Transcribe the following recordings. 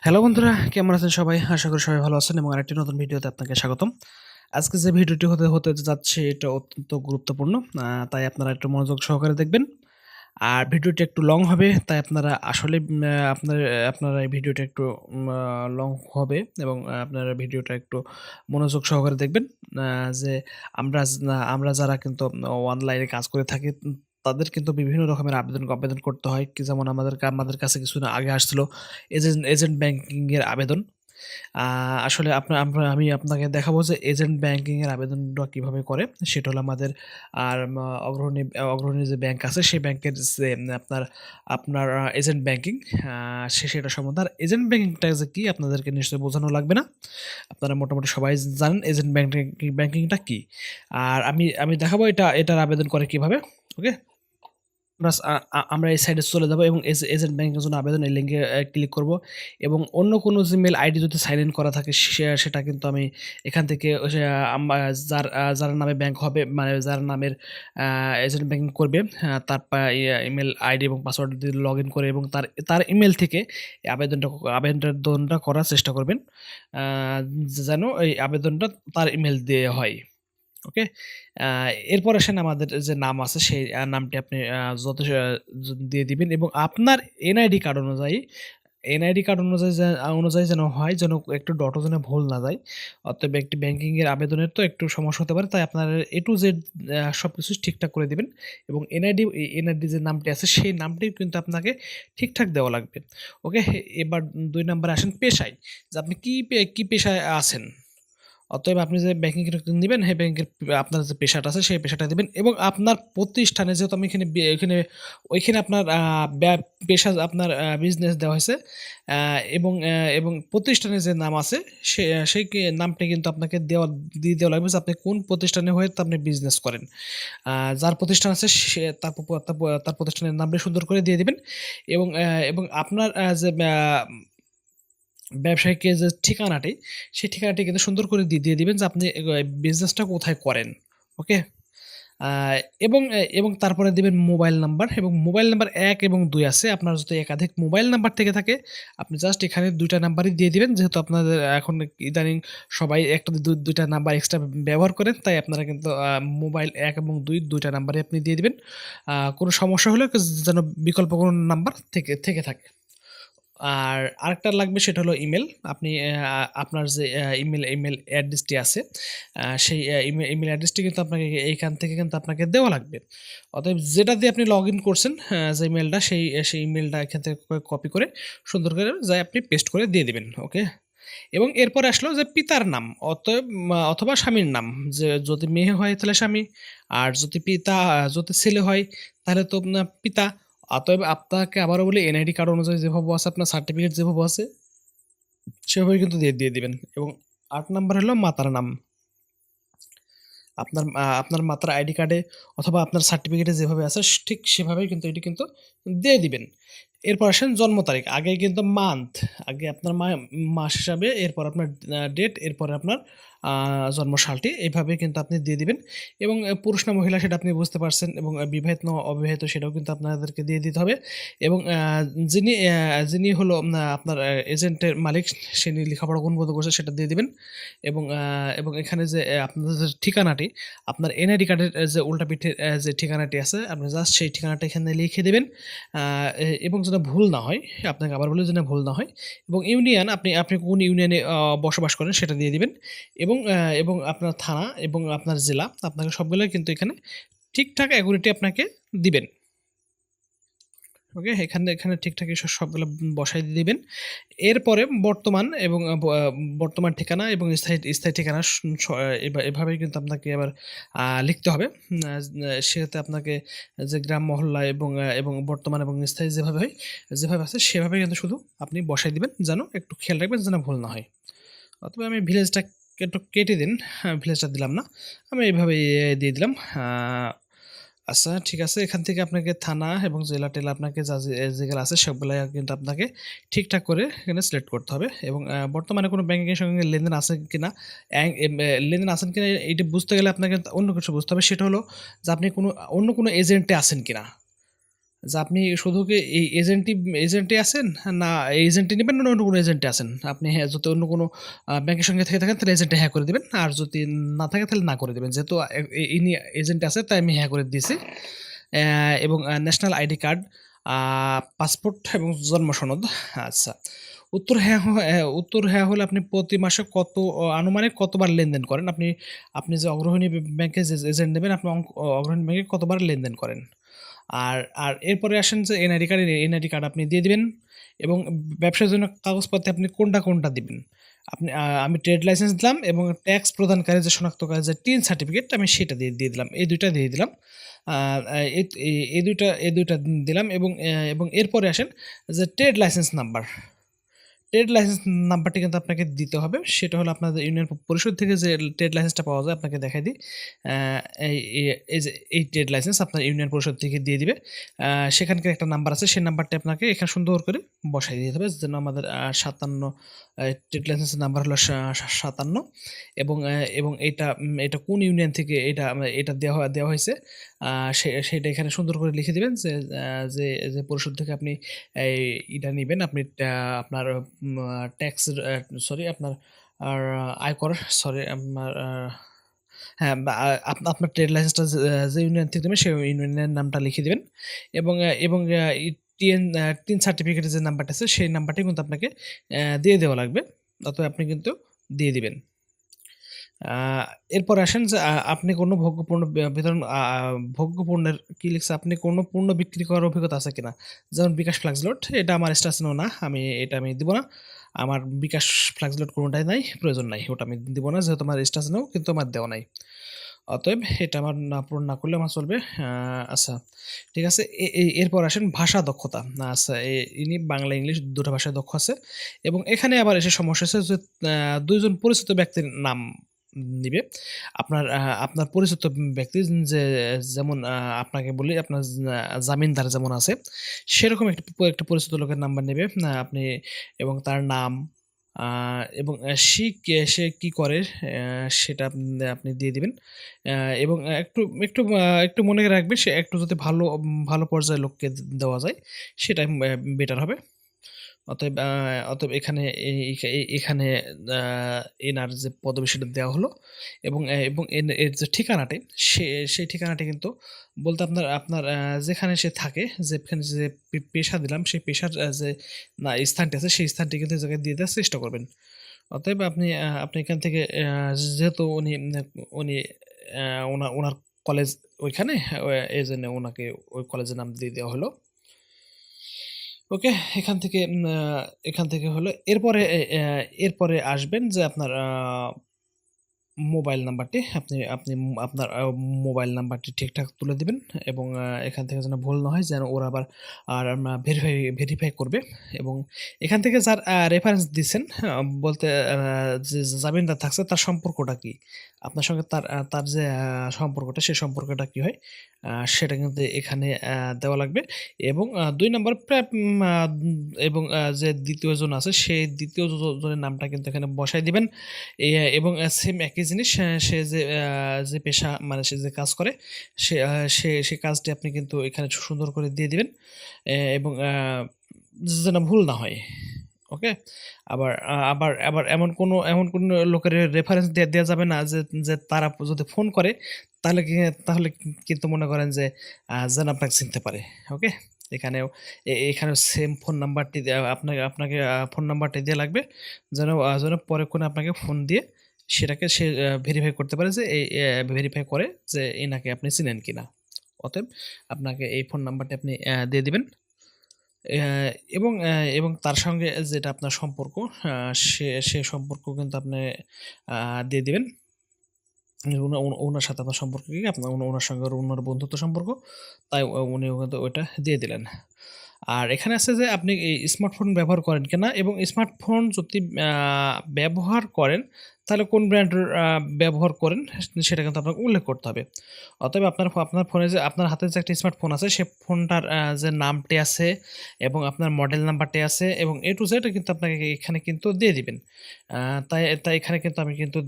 Hello বন্ধুরা, কেমন আছেন সবাই? আশা করি সবাই ভালো আছেন এবং আরেকটি নতুন ভিডিওতে আপনাকে স্বাগতম। আজকে যে ভিডিওটি হতে হতে যাচ্ছে, এটা অত্যন্ত গুরুত্বপূর্ণ। তাই আপনারা একটু মনোযোগ সহকারে দেখবেন। আর ভিডিওটি একটু লং হবে, তাই আপনারা আসলে আপনার, আপনারা এই ভিডিওটা একটু লং হবে এবং আপনারা ভিডিওটা একটু মনোযোগ সহকারে দেখবেন। যে আমরা আমরা যারা কিন্তু অনলাইনে কাজ করে থাকি তাদের কিন্তু বিভিন্ন রকমের আবেদন আবেদন করতে হয়। কি যেমন আমাদের আমাদের কাছে কিছুদিন আগে আসছিল এজেন্ট এজেন্ট ব্যাংকিং এর আবেদন। আসলে আপনার আমরা, আমি আপনাকে দেখাবো যে এজেন্ট ব্যাংকিং এর আবেদনটা কীভাবে করে। সেটা হলো আমাদের আর অগ্রণী অগ্রণী যে ব্যাংক আছে, সেই ব্যাংকের যে আপনার আপনার এজেন্ট ব্যাংকিং সে, সেটা সম্বন্ধে। আর এজেন্ট ব্যাংকিংটা যে কি, আপনাদেরকে নিশ্চয়ই বোঝানো লাগবে না। আপনারা মোটামুটি সবাই জানেন এজেন্ট ব্যাংকিং ব্যাংকিংটা কী। আর আমি আমি দেখাবো এটা, এটার আবেদন করে কীভাবে ওকে আ- আমরা এই সাইডে চলে যাব এবং এজেন্ট ব্যাংকের জন্য আবেদন এই লিঙ্কে ক্লিক করব এবং অন্য কোনো জিমেল আইডি যদি সাইন ইন করা থাকে সেটা কিন্তু আমি এখান থেকে যার যার নামে ব্যাংক হবে মানে যার নামের এজেন্ট ব্যাংকিং করবে তার ইমেল আইডি এবং পাসওয়ার্ড দিয়ে লগ ইন করে এবং তার তার ইমেল থেকে আবেদনটা আবেদনটা করার চেষ্টা করবেন যেন এই আবেদনটা তার ইমেল দিয়ে হয়। ওকে? এরপর আসেন আমাদের যে নাম আছে, সেই নামটি আপনি যত দিয়ে দিবেন এবং আপনার এনআইডি কার্ড অনুযায়ী, এনআইডি কার্ড অনুযায়ী অনুযায়ী যেন হয়, যেন একটু ডটও যেন ভুল না যায় অতএব একটি ব্যাংকিং এর আবেদনের তো একটু সমস্যা হতে পারে, তাই আপনার এ টু জেড সব কিছু ঠিকঠাক করে দিবেন এবং এনআইডি এনআইডি যে নামটি আছে, সেই নামটি কিন্তু আপনাকে ঠিকঠাক দেওয়া লাগবে, ওকে? এবার দুই নম্বরে আসেন পেশায়, যে আপনি কী কি পেশায় আছেন? অতএব আপনি যে ব্যাংকিং নেবেন সেই ব্যাংকের আপনার যে পেশাটা আছে, সেই পেশাটা দেবেন এবং আপনার প্রতিষ্ঠানে যেহেতু আমি এখানে এখানে ওইখানে আপনার পেশা আপনার বিজনেস দেওয়া হয়েছে এবং এবং প্রতিষ্ঠানে যে নাম আছে, সে, সেই নামটা কিন্তু আপনাকে দেওয়া, দিয়ে দেওয়া লাগবে যে আপনি কোন প্রতিষ্ঠানে হয়ে আপনি বিজনেস করেন। যার প্রতিষ্ঠান আছে, সে তার তার প্রতিষ্ঠানের নামটা সুন্দর করে দিয়ে দিবেন এবং এবং আপনার যে আহ, ব্যবসায়িক যে ঠিকানাটি সেই ঠিকানাটি কিন্তু সুন্দর করে দিয়ে দিবেন যে আপনি বিজনেসটা কোথায় করেন ওকে এবং এবং তারপরে দেবেন মোবাইল নাম্বার এবং মোবাইল নাম্বার এক এবং দুই আছে। আপনার যদি একাধিক মোবাইল নাম্বার থেকে থাকে আপনি জাস্ট এখানে দুইটা নাম্বারই দিয়ে দিবেন। যেহেতু আপনাদের এখন ইদানিং সবাই একটা দুইটা নাম্বার এক্সট্রা ব্যবহার করেন তাই আপনারা কিন্তু মোবাইল এক এবং দুই দুইটা নাম্বারই আপনি দিয়ে দিবেন। কোনো সমস্যা হলে যেন বিকল্প কোনো নাম্বার থেকে থেকে থাকে। আর আরেকটা লাগবে সেটা হলো ইমেল আপনি আপনার যে ইমেল ইমেল অ্যাড্রেসটি আছে সেই ইমেল ইমেল অ্যাড্রেসটি কিন্তু আপনাকে এইখান থেকে কিন্তু আপনাকে দেওয়া লাগবে। অতএব যেটা দিয়ে আপনি লগ ইন করছেন যে ইমেলটা সেই সেই ইমেলটা এখান থেকে কপি করে সুন্দর করে যাই আপনি পেস্ট করে দিয়ে দিবেন ওকে এবং এরপরে আসলো যে পিতার নাম, অতএব অথবা স্বামীর নাম। যে, যদি মেয়ে হয় তাহলে স্বামী, আর যদি পিতা যদি ছেলে হয় তাহলে তো পিতা। অতএব আপনাকে আবারও বলি, এনআইডি কার্ড অনুযায়ী যেভাবে আছে, আপনার সার্টিফিকেট যেভাবে আছে, সেভাবে কিন্তু দিয়ে দিয়ে দিবেন। এবং আট নাম্বার হলো মাতার নাম। আপনার আপনার মাতার আইডি কার্ডে অথবা আপনার সার্টিফিকেটে যেভাবে আছে, ঠিক সেভাবেই কিন্তু এটি কিন্তু দিয়ে দিবেন। এরপর আসেন জন্ম তারিখ। আগে কিন্তু মান্থ আগে আপনার মাস হিসাবে, এরপর আপনার ডেট এরপর আপনার জন্মসালটি। এইভাবে কিন্তু আপনি দিয়ে দিবেন। এবং পুরুষ না মহিলা সেটা আপনি বুঝতে পারছেন এবং বিবাহিত না অবিবাহিত সেটাও কিন্তু আপনাদেরকে দিয়ে দিতে হবে। এবং যিনি যিনি হলো আপনার এজেন্টের মালিক সে লেখাপড়া পর্যন্ত করছে সেটা দিয়ে দিবেন। এবং এবং এখানে যে আপনাদের যে ঠিকানাটি, আপনার এনআইডি কার্ডের যে উল্টা পিঠের যে ঠিকানাটি আছে, আপনি জাস্ট সেই ঠিকানাটা এখানে লিখে দেবেন। এবং যেন ভুল না হয়, আপনাকে আবার বলে যেন ভুল না হয় এবং ইউনিয়ন, আপনি আপনি কোন ইউনিয়নে বসবাস করেন সেটা দিয়ে দিবেন এবং এবং আপনার থানা এবং আপনার জেলা, আপনাকে সবগুলোই কিন্তু এখানে ঠিকঠাক অ্যাকুরেটি আপনাকে দিবেন। ওকে? এখানে এখানে ঠিকঠাক সবগুলো বসাই দিবেন। এরপরে বর্তমান এবং বর্তমান ঠিকানা এবং স্থায়ী স্থায়ী ঠিকানা এভাবেই কিন্তু আপনাকে আবার লিখতে হবে। সেটাতে আপনাকে যে গ্রাম, মহল্লা এবং এবং বর্তমান এবং স্থায়ী যেভাবে হয়, যেভাবে আছে সেভাবে কিন্তু শুধু আপনি বসাই দিবেন যেন একটু খেয়াল রাখবেন যেন ভুল না হয়। অথবা আমি ভিলেজটা একটু কেটে দিন হ্যাঁ ভিলেজটা দিলাম না। আমি এইভাবে দিয়ে দিলাম আচ্ছা ঠিক আছে। এখান থেকে আপনাকে থানা এবং জেলা টেলা আপনাকে যা যেগুলো আছে সবগুলাই কিন্তু আপনাকে ঠিকঠাক করে এখানে সিলেক্ট করতে হবে এবং বর্তমানে কোনো ব্যাংকের সঙ্গে লেনদেন আছে কি না লেনদেন আছেন কিনা, এইটা বুঝতে গেলে আপনাকে অন্য কিছু বুঝতে হবে। সেটা হলো যে আপনি কোনো, অন্য কোনো এজেন্টে আছেন কিনা। যে আপনি শুধু কি এই এজেন্টই এজেন্টে আছেন? না এজেন্টে নেবেন না অন্য কোনো এজেন্টে আছেন? আপনি হ্যাঁ যদি অন্য কোনো ব্যাংকের সঙ্গে থেকে থাকেন তাহলে এজেন্টে হ্যাঁ করে দেবেন। আর যদি না থাকে তাহলে না করে দেবেন। যেহেতু ইনি এজেন্ট আছে তাই আমি হ্যাঁ করে দিয়েছি। এবং ন্যাশনাল আইডি কার্ড পাসপোর্ট এবং জন্ম সনদ। আচ্ছা উত্তর হ্যাঁ হ্যাঁ, উত্তর হ্যাঁ হলে আপনি প্রতি মাসে কত আনুমানিক কতবার লেনদেন করেন? আপনি আপনি যে অগ্রহণী ব্যাংকে যে এজেন্ট নেবেন আপনি অগ্রহণী ব্যাংকে কতবার লেনদেন করেন? আর আর এরপরে আসেন যে এনআইডি কার্ড এনআইডি কার্ড আপনি দিয়ে দিবেন এবং ব্যবসার জন্য কাগজপত্রে আপনি কোনটা কোনটা দিবেন। আপনি আমি ট্রেড লাইসেন্স দিলাম এবং ট্যাক্স প্রদানকারী যে শনাক্তকারী যে টিন সার্টিফিকেট আমি সেটা দিয়ে দিয়ে দিলাম। এই দুইটা দিয়ে দিলাম। এই দুইটা এই দুইটা দিলাম এবং এবং এরপরে আসেন যে trade licence number trade licence নাম্বারটি কিন্তু আপনাকে দিতে হবে। সেটা হলো আপনাদের ইউনিয়ন পরিষদ থেকে যে ট্রেড লাইসেন্সটা পাওয়া যায়, আপনাকে দেখাই দিই। এই যে, এই ট্রেড লাইসেন্স আপনার ইউনিয়ন পরিষদ থেকে দিয়ে দিবে। সেখানকার একটা নাম্বার আছে, সেই নাম্বারটি আপনাকে এখানে সুন্দর করে বসাই দিতে হবে, যেন আমাদের সাতান্ন ট্রেড লাইসেন্সের নাম্বার হলো সাতান্ন। এবং এবং এটা এটা কোন ইউনিয়ন থেকে এটা এটা দেওয়া দেওয়া হয়েছে? সেটা এখানে সুন্দর করে লিখে দিবেন যে যে যে পরিষদ থেকে আপনি এটা নেবেন, আপনি আপনার ট্যাক্স সরি আপনার আয়কর সরি আপনার হ্যাঁ আপনার ট্রেড লাইসেন্সটা যে ইউনিয়ন থেকে দেবেন সেই ইউনিয়নের নামটা লিখে দেবেন। এবং এবং টিএন টিন সার্টিফিকেটের যে নাম্বারটা আছে, সেই নাম্বারটি কিন্তু আপনাকে দিয়ে দেওয়া লাগবে। অতএব আপনি কিন্তু দিয়ে দিবেন। এরপর আসেন যে আপনি কোনো ভোগ্যপূর্ণ বিতরণ ভোগ্যপূর্ণের কি লিখছে, আপনি কোনো পণ্য বিক্রি করার অভিজ্ঞতা আছে কিনা? যেমন বিকাশ ফ্লাক্স লোড, এটা আমার স্টেশনও না, আমি এটা আমি দিব না। আমার বিকাশ ফ্লাক্স লোড কোনোটাই নাই, প্রয়োজন নাই, ওটা আমি দিব না, যেহেতু আমার স্টেশনেও কিন্তু আমার দেওয়া নাই। অতএব এটা আমার না, পূরণ না করলে আমার চলবে আচ্ছা ঠিক আছে, এ- এরপর আসেন ভাষা দক্ষতা আচ্ছা এ- ইনি বাংলা, ইংলিশ দুটো ভাষায় দক্ষ আছে, এবং এখানে আবার এসে সমস্যা আছে যে দুইজন পরিচিত ব্যক্তির নাম নিবে আপনার আপনার পরিচিত ব্যক্তি যে, যেমন আপনাকে বলি, আপনার জামিনদার যেমন আছে, সেরকম একটি একটি পরিচিত লোকের নাম্বার নেবে আপনি এবং তার নাম এবং সে সে কি করে সেটা আপনি দিয়ে দিবেন। এবং একটু একটু একটু মনে রাখবেন, সে একটু যদি ভালো ভালো পর্যায়ের লোককে দেওয়া যায়, সেটাই বেটার হবে। অতএব অতএব এখানে এখানে এনার যে পদবি সেটা দেওয়া হলো এবং এবং এর যে ঠিকানাটি, সে, সেই ঠিকানাটি কিন্তু বলতে আপনার আপনার যেখানে সে থাকে, যেখানে যে পেশা দিলাম, সেই পেশার যে, না, স্থানটি আছে, সেই স্থানটি কিন্তু জায়গায় দিয়ে দেওয়ার চেষ্টা করবেন। অতএব আপনি আপনি এখান থেকে যেহেতু উনি উনি ওনার ওনার কলেজ ওইখানে এই জন্য ওনাকে ওই কলেজের নাম দিয়ে দেওয়া হলো। ওকে এখান থেকে এখান থেকে হলো। এরপরে এরপরে আসবেন যে আপনার মোবাইল নাম্বারটি আপনি আপনি আপনার মোবাইল নাম্বারটি ঠিকঠাক তুলে দিবেন এবং এখান থেকে যেন ভুল না হয়, যেন ওরা আবার, আর ভেরিফাই ভেরিফাই করবে এবং এখান থেকে যার রেফারেন্স দিচ্ছেন বলতে যে জামিনদার থাকছে, তার সম্পর্কটা কি? আপনার সঙ্গে তার তার যে সম্পর্কটা, সেই সম্পর্কটা কি হয়? সেটা কিন্তু এখানে দেওয়া লাগবে এবং দুই নম্বর এবং যে দ্বিতীয় জন আছে, সেই দ্বিতীয় জনের নামটা কিন্তু এখানে বসাই দিবেন। এবং সেম একই জিনিস, সে যে যে পেশা মানে সে যে কাজ করে, সে সে সে কাজটি আপনি কিন্তু এখানে সুন্দর করে দিয়ে দিবেন এবং যেন ভুল না হয়, ওকে? আবার আবার আবার এমন কোনো এমন কোনো লোকের রেফারেন্স দেওয়া যাবে না যে যে তারা যদি ফোন করে, তাহলে তাহলে কিন্তু মনে করেন যে যেন আপনাকে চিনতে পারে, ওকে? এখানেও এখানেও সেম ফোন নাম্বারটি আপনাকে আপনাকে ফোন নাম্বারটি দেওয়া লাগবে, যেন যেন পরে কোনো আপনাকে ফোন দিয়ে সেটাকে সে ভেরিফাই করতে পারে যে এই ভেরিফাই করে যে এনাকে আপনি চিনেন কি না অতএব আপনাকে এই ফোন নাম্বারটি আপনি দিয়ে দিবেন। এবং এবং তার সঙ্গে যেটা আপনার সম্পর্ক সে সে সম্পর্ক কিন্তু আপনি দিয়ে দিবেন। ওনা- ওনা- ওনার সাথে আপনার সম্পর্ক কি? আপনার ওনার সঙ্গে ওনার বন্ধুত্ব সম্পর্ক। তাই উনি কিন্তু ওইটা দিয়ে দিলেন। আর এখানে আছে যে আপনি এই স্মার্টফোন ব্যবহার করেন কিনা এবং স্মার্টফোন যদি ব্যবহার করেন, তাহলে কোন ব্র্যান্ডের ব্যবহার করেন সেটা কিন্তু আপনাকে উল্লেখ করতে হবে। অতএব আপনার আপনার ফোনে যে, আপনার হাতে যে একটা স্মার্টফোন আছে, সে ফোনটার যে নামটি আছে এবং আপনার মডেল নাম্বারটি আছে এবং এ টু জেড কিন্তু আপনাকে এখানে কিন্তু দিয়ে দিবেন। তাই তাই এখানে কিন্তু আমি কিন্তু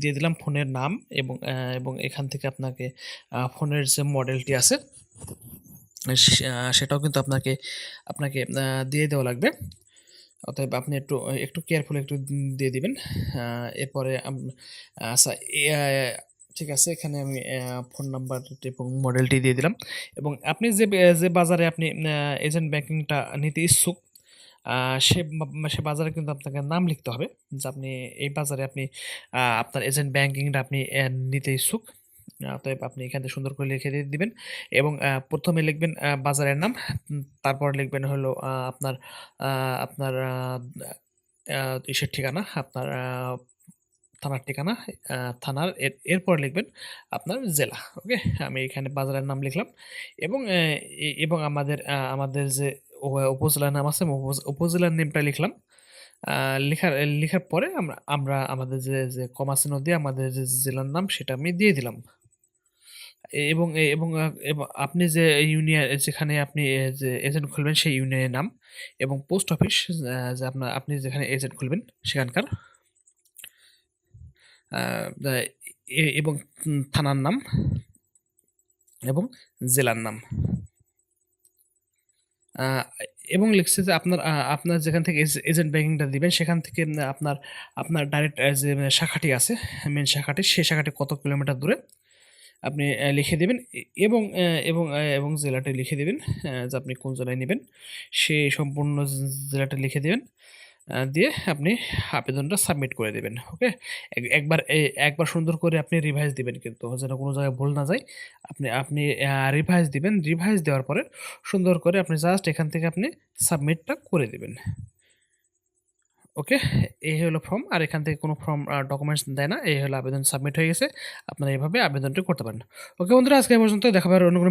দিয়ে দিলাম ফোনের নাম এবং এবং এখান থেকে আপনাকে ফোনের যে মডেলটি আছে সেটাও কিন্তু আপনাকে আপনাকে দিয়ে দেওয়া লাগবে। অতএব আপনি একটু একটু কেয়ারফুল একটু দিয়ে দিবেন। এরপরে আচ্ছা ঠিক আছে, এখানে আমি ফোন নাম্বার এবং মডেলটি দিয়ে দিলাম। এবং আপনি যে যে বাজারে আপনি এজেন্ট ব্যাংকিংটা নিতে ইচ্ছুক সে সে বাজারে কিন্তু আপনাকে নাম লিখতে হবে যে আপনি, এই বাজারে আপনি আপনার এজেন্ট ব্যাংকিংটা আপনি নিতে ইচ্ছুক। অতএব আপনি এখানে সুন্দর করে লিখে দিয়ে দিবেন এবং প্রথমে লিখবেন বাজারের নাম তারপর লিখবেন হলো আপনার আপনার ইসের ঠিকানা, আপনার থানার ঠিকানা থানার এর এরপর লিখবেন আপনার জেলা, ওকে? আমি এখানে বাজারের নাম লিখলাম এবং এবং আমাদের আমাদের যে উপজেলার নাম আছে উপজেলার নেমটা লিখলাম। লেখার লেখার পরে আমরা আমরা আমাদের যে যে কমাসিনো দিয়ে আমাদের যে জেলার নাম সেটা আমি দিয়ে দিলাম। এবং এবং আপনি যে ইউনিয়ন, যেখানে আপনি যে এজেন্ট খুলবেন সেই ইউনিয়নের নাম এবং পোস্ট অফিস যে আপনার, আপনি যেখানে এজেন্ট খুলবেন সেখানকার এবং থানার নাম এবং জেলার নাম। এবং লিখছে যে আপনার আপনার যেখান থেকে এজেন্ট ব্যাংকিংটা দিবেন, সেখান থেকে আপনার আপনার ডাইরেক্ট যে শাখাটি আছে মেন শাখাটি, সেই শাখাটি কত কিলোমিটার দূরে আপনি লিখে দেবেন এবং এবং এবং জেলাটি লিখে দেবেন যে আপনি কোন জেলায় নেবেন সেই সম্পূর্ণ জেলাটি লিখে দেবেন। দিয়ে আপনি আবেদনটা সাবমিট করে দেবেন ওকে একবার একবার সুন্দর করে আপনি রিভাইজ দিবেন কিন্তু, যেন কোনো জায়গায় ভুল না যায়। আপনি আপনি রিভাইজ দিবেন রিভাইজ দেওয়ার পরে সুন্দর করে আপনি জাস্ট এখান থেকে আপনি সাবমিটটা করে দেবেন ওকে এই হলো ফর্ম আর এখান থেকে কোনো ফর্ম ডকুমেন্টস দেয় না, এই হলো আবেদন সাবমিট হয়ে গেছে, আপনারা এইভাবে আবেদনটি করতে পারেন ওকে বন্ধুরা, আজকে পর্যন্ত দেখা হবে অন্য কোনো